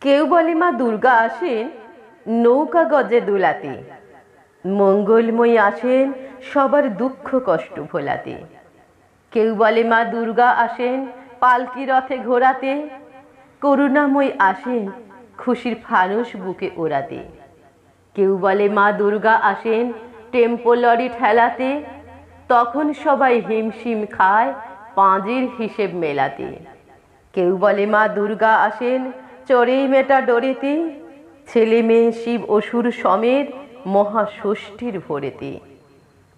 কেউ বলে মা দুর্গা আসেন, নৌকা গজে দুলাতে। মঙ্গলময়ী আসেন, সবার দুঃখ কষ্ট ভোলাতে। কেউ বলে মা দুর্গা আসেন, পালকি রথে ঘোরাতে। করুণাময়ী আসেন, খুশির ফানুস বুকে ওড়াতে। কেউ বলে মা দুর্গা আসেন, টেম্পো লরি ঠেলাতে। তখন সবাই হিমশিম খায়, পাঁজির হিসেব মেলাতে। কেউ বলে মা দুর্গা আসেন চড়েই মেটা ডোরেতে, ছেলে মেয়ে শিব অসুর সমেত মহাষষ্ঠীর ভোরেতে।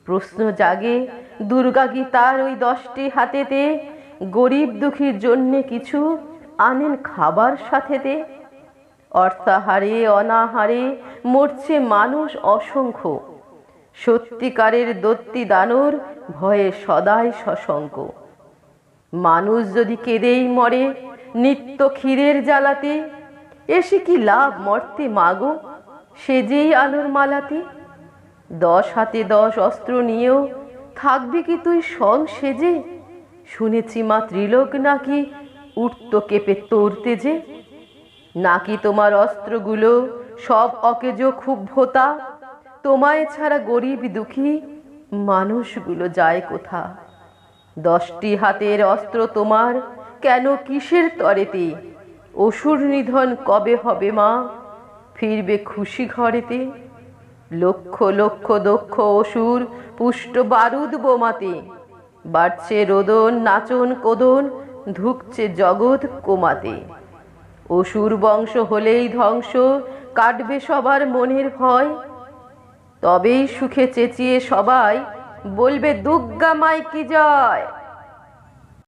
প্রশ্ন জাগে, দুর্গা গীতার ওই দশটি হাতেতে? গরিব দুঃখীর জন্যে কিছু আনেন খাবার সাথেতে? অর্থাহারে, অনাহারে মরছে মানুষ অসংখ্য। সত্যিকারের দত্তি দানর ভয়ে সদাই সশঙ্ক। মানুষ যদি কেঁদেই মরে নিত্য ক্ষীরের জ্বালাতে। এসে কি লাভ মর্তে মাগো? সেজেই আলোর মালাতে। দশ হাতে দশ অস্ত্র নিয়েও থাকবি কি তুই সং সেজে? শুনেছি মা ত্রিলোক নাকি উঠত কেঁপে তোরতে যে। নাকি তোমার অস্ত্রগুলো সব অকেজো ক্ষুব্ধতা তোমায় ছাড়া গরিব দুঃখী মানুষগুলো যায় কোথা? দশটি হাতের অস্ত্র তোমার কেন কিসের তরেতে? অসুর নিধন কবে হবে মা? ফিরবে খুশি ঘরেতে? লক্ষ লক্ষ দক্ষ অসুর পুষ্ট বারুদ বোমাতে। বাড়ছে রোদন, নাচন, কোদন, ধুকছে জগৎ কোমাতে। অসুর বংশ হলেই ধ্বংস, কাটবে সবার মনের ভয়। তবেই সুখে চেঁচিয়ে সবাই বলবে দুর্গা মাই কি জয়?